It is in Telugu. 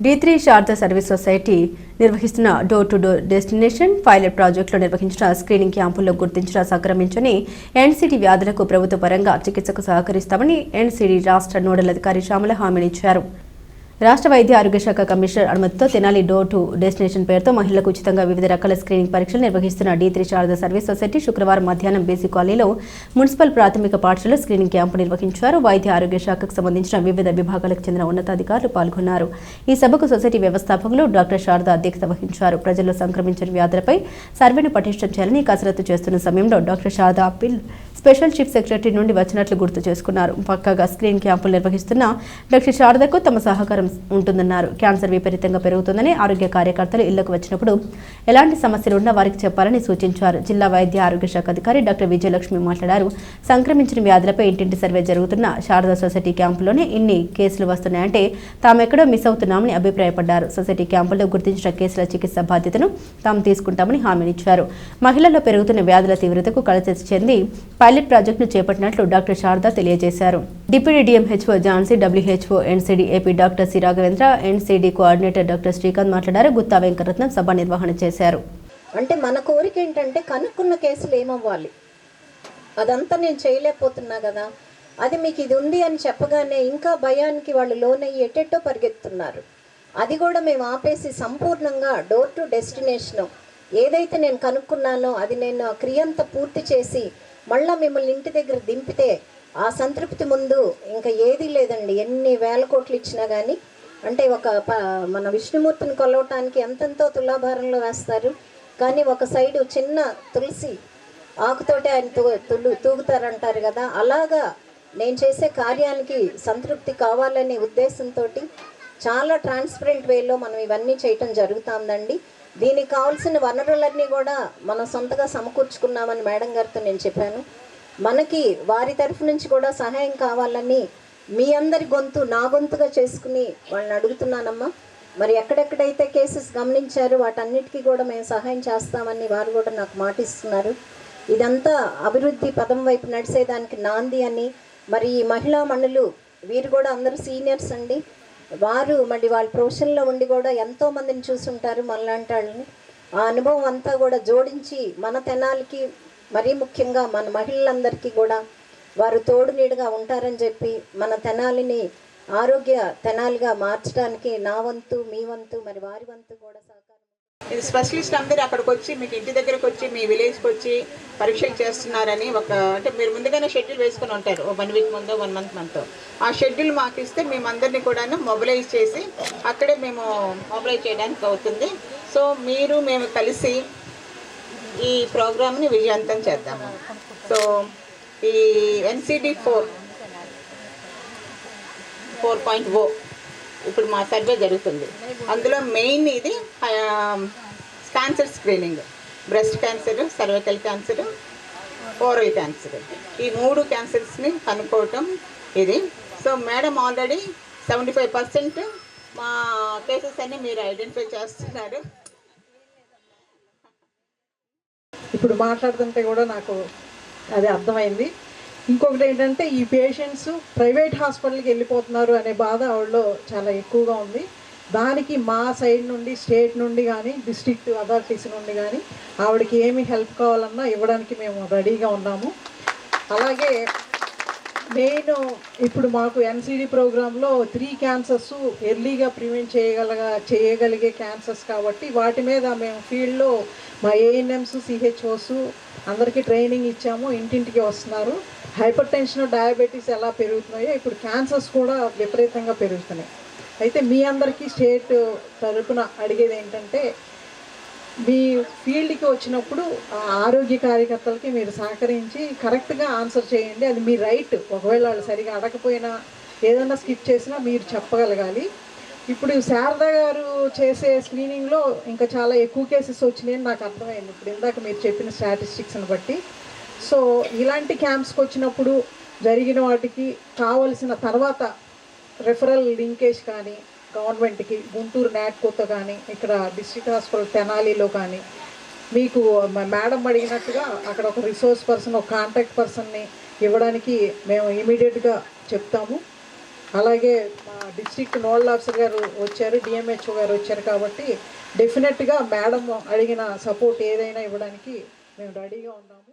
D three Sharada service society నిర్వహిస్తున్న door to door destination pilot ప్రాజెక్టులో నిర్వహించిన స్క్రీనింగ్ క్యాంపుల్లో గుర్తించిన సంక్రమించని ఎన్సీడీ వ్యాధులకు ప్రభుత్వ పరంగా చికిత్సకు సహకరిస్తామని ఎన్సీడీ రాష్ట్ర నోడల్ అధికారి శ్యామల హామీనిచ్చారు. రాష్ట్ర వైద్య ఆరోగ్య శాఖ కమిషనర్ అనుమతితో తెనాలి డోర్ టు డెస్టినేషన్ పేరుతో మహిళలకు ఉచితంగా వివిధ రకాల స్క్రీనింగ్ పరీక్షలు నిర్వహిస్తున్న D three Sharada service society శుక్రవారం మధ్యాహ్నం బేసిక్ కాలనీలో మున్సిపల్ ప్రాథమిక పాఠశాలలో స్క్రీనింగ్ క్యాంపు నిర్వహించారు. వైద్య ఆరోగ్య శాఖకు సంబంధించిన వివిధ విభాగాలకు చెందిన ఉన్నతాధికారులు పాల్గొన్నారు. ఈ సభకు సొసైటీ వ్యవస్థాపకులు డాక్టర్ శారదా అధ్యక్షత వహించారు. ప్రజల్లో సంక్రమించిన వ్యాధులపై సర్వేను పటిష్టం చేయాలని కసరత్తు చేస్తున్న సమయంలో doctor Sharada appeal special chief secretary నుండి వచ్చినట్లు గుర్తు చేసుకున్నారు. పక్కగా స్క్రీన్ క్యాంపులు నిర్వహిస్తున్న డాక్టర్ శారదకు తమ సహకారం ఉంటుందన్నారు. క్యాన్సర్ విపరీతంగా పెరుగుతుందని ఆరోగ్య కార్యకర్తలు ఇళ్ళకు వచ్చినప్పుడు ఎలాంటి సమస్యలు ఉన్నా వారికి చెప్పాలని సూచించారు. జిల్లా వైద్య ఆరోగ్య శాఖ అధికారి డాక్టర్ విజయలక్ష్మి మాట్లాడారు. సంక్రమించిన వ్యాధులపై ఇంటింటి సర్వే జరుగుతున్న శారదా సొసైటీ క్యాంపులోనే ఇన్ని కేసులు వస్తున్నాయంటే తామెక్కడో మిస్ అవుతున్నామని అభిప్రాయపడ్డారు. సొసైటీ క్యాంపుల్లో గుర్తించిన కేసుల చికిత్స బాధ్యతను తాము తీసుకుంటామని హామీనిచ్చారు. మహిళల్లో పెరుగుతున్న వ్యాధుల తీవ్రతకు కలచెత్తి చెంది పైలట్ ప్రాజెక్టును చేపట్టినట్లు డాక్టర్ శారదా తెలియజేశారు. Deputy DMHO Jhansi WHO NCD AP doctor C Raghavendra NCD coordinator doctor Srikanth మాట్లాడారు. గుత్తా వెంకరత్నం సభ నిర్వహణ చేశారు. అంటే మన కోరిక ఏంటంటే కనుక్కున్న కేసులు ఏమవ్వాలి? అదంతా నేను చేయలేకపోతున్నా కదా. అది మీకు ఇది ఉంది అని చెప్పగానే ఇంకా భయానికి వాళ్ళు లోనయ్యి ఎటెట్టో పరిగెత్తున్నారు. అది కూడా మేము ఆపేసి సంపూర్ణంగా డోర్ టు డెస్టినేషను. ఏదైతే నేను కనుక్కున్నానో అది నేను ఆ క్రియంతా పూర్తి చేసి మళ్ళీ మిమ్మల్ని ఇంటి దగ్గర దింపితే ఆ సంతృప్తి ముందు ఇంకా ఏదీ లేదండి. ఎన్ని వేల కోట్లు ఇచ్చినా కానీ అంటే ఒక ప- మన విష్ణుమూర్తిని కొలవటానికి ఎంతెంతో తులాభారంలో వేస్తారు. కానీ ఒక సైడు చిన్న తులసి ఆకుతోటి ఆయన తూ తులు తూగుతారంటారు కదా అలాగా నేను చేసే కార్యానికి సంతృప్తి కావాలనే ఉద్దేశంతో చాలా ట్రాన్స్పరెంట్ వేలో మనం ఇవన్నీ చేయటం జరుగుతుందండి. దీనికి కావాల్సిన వనరులన్నీ కూడా మనం సొంతగా సమకూర్చుకున్నామని మేడం గారితో నేను చెప్పాను. మనకి వారి తరఫు నుంచి కూడా సహాయం కావాలని మీ అందరి గొంతు నా గొంతుగా చేసుకుని వాళ్ళని అడుగుతున్నానమ్మా. మరి ఎక్కడెక్కడైతే కేసెస్ గమనించారో వాటన్నిటికీ కూడా మేము సహాయం చేస్తామని వారు కూడా నాకు మాటిస్తున్నారు. ఇదంతా అభివృద్ధి పదం వైపు నడిచేదానికి నాంది అని. మరి ఈ మహిళా మణులు వీరు కూడా అందరూ సీనియర్స్ అండి. వారు మరి వాళ్ళ ప్రొఫెషన్లో ఉండి కూడా ఎంతో మందిని చూసుంటారు మనలాంటి వాళ్ళని. ఆ అనుభవం అంతా కూడా జోడించి మన తెనాలకి మరీ ముఖ్యంగా మన మహిళలందరికీ కూడా వారు తోడు నీడుగా ఉంటారని చెప్పి మన తెనాలిని ఆరోగ్య తెనాలిగా మార్చడానికి నా వంతు మీ వంతు మరి వారి వంతు కూడా సహకారం. ఇది స్పెషలిస్ట్ అందరూ అక్కడికి వచ్చి మీకు ఇంటి దగ్గరకు వచ్చి మీ విలేజ్కి వచ్చి పరీక్షలు చేస్తున్నారని ఒక అంటే మీరు ముందుగానే షెడ్యూల్ వేసుకుని ఉంటారు. ఓ వన్ వీక్ ముందో వన్ మంత్ మంత్ ఆ షెడ్యూల్ మాకు ఇస్తే మేమందరినీ కూడాను మొబిలైజ్ చేసి అక్కడే మేము మొబిలైజ్ చేయడానికి అవుతుంది. సో మీరు మేము కలిసి ఈ ప్రోగ్రామ్ని విజయవంతం చేద్దాము. సో ఈ ఎన్సిడి ఫోర్ ఫోర్ పాయింట్ ఓ ఇప్పుడు మా సర్వే జరుగుతుంది. అందులో మెయిన్ ఇది cancer screening breast cancer cervical cancer oral cancer ఈ మూడు క్యాన్సర్స్ని కనుక్కోవటం ఇది. So madam already seventy five percent మా కేసెస్ అన్ని మీరు ఐడెంటిఫై చేస్తున్నారు. ఇప్పుడు మాట్లాడుతుంటే కూడా నాకు అది అర్థమైంది. ఇంకొకటి ఏంటంటే ఈ పేషెంట్స్ ప్రైవేట్ హాస్పిటల్కి వెళ్ళిపోతున్నారు అనే బాధ ఆవిడలో చాలా ఎక్కువగా ఉంది. దానికి మా సైడ్ నుండి స్టేట్ నుండి కానీ డిస్ట్రిక్ట్ అథారిటీస్ నుండి కానీ ఆవిడకి ఏమి హెల్ప్ కావాలన్నా ఇవ్వడానికి మేము రెడీగా ఉన్నాము. అలాగే నేను ఇప్పుడు మాకు ఎన్సిడి ప్రోగ్రాంలో త్రీ క్యాన్సర్స్ ఎర్లీగా ప్రివెంట్ చేయగలగ చేయగలిగే క్యాన్సర్స్ కాబట్టి వాటి మీద మేము ఫీల్డ్లో మా ఏఎన్ఎంస్ సిహెచ్ఓస్ అందరికీ ట్రైనింగ్ ఇచ్చాము ఇంటింటికి వస్తున్నారు. హైపర్ టెన్షన్ డయాబెటీస్ ఎలా పెరుగుతున్నాయో ఇప్పుడు క్యాన్సర్స్ కూడా విపరీతంగా పెరుగుతున్నాయి. అయితే మీ అందరికీ స్టేట్ తరపున అడిగేది ఏంటంటే మీ ఫీల్డ్కి వచ్చినప్పుడు ఆరోగ్య కార్యకర్తలకి మీరు సహకరించి కరెక్ట్గా ఆన్సర్ చేయండి. అది మీ రైట్. ఒకవేళ వాళ్ళు సరిగా అడగకపోయినా ఏదైనా స్కిప్ చేసినా మీరు చెప్పగలగాలి. ఇప్పుడు శారద గారు చేసే స్క్రీనింగ్లో ఇంకా చాలా ఎక్కువ కేసెస్ వచ్చినాయని నాకు అర్థమైంది. ఇప్పుడు ఇందాక మీరు చెప్పిన స్టాటిస్టిక్స్ని బట్టి. సో ఇలాంటి క్యాంప్స్కి వచ్చినప్పుడు జరిగిన వాటికి కావలసిన తర్వాత రెఫరల్ లింకేజ్ కానీ గవర్నమెంట్కి గుంటూరు నాట్కోతో కానీ ఇక్కడ డిస్ట్రిక్ట్ హాస్పిటల్ తెనాలిలో కానీ మీకు మేడం అడిగినట్టుగా అక్కడ ఒక రిసోర్స్ పర్సన్ ఒక కాంటాక్ట్ పర్సన్ని ఇవ్వడానికి మేము ఇమీడియట్గా చెప్తాము. అలాగే మా డిస్ట్రిక్ట్ నోడల్ ఆఫీసర్ గారు వచ్చారు డిఎంహెచ్ఓ గారు వచ్చారు కాబట్టి డెఫినెట్గా మేడం అడిగిన సపోర్ట్ ఏదైనా ఇవ్వడానికి మేము రెడీగా ఉన్నాము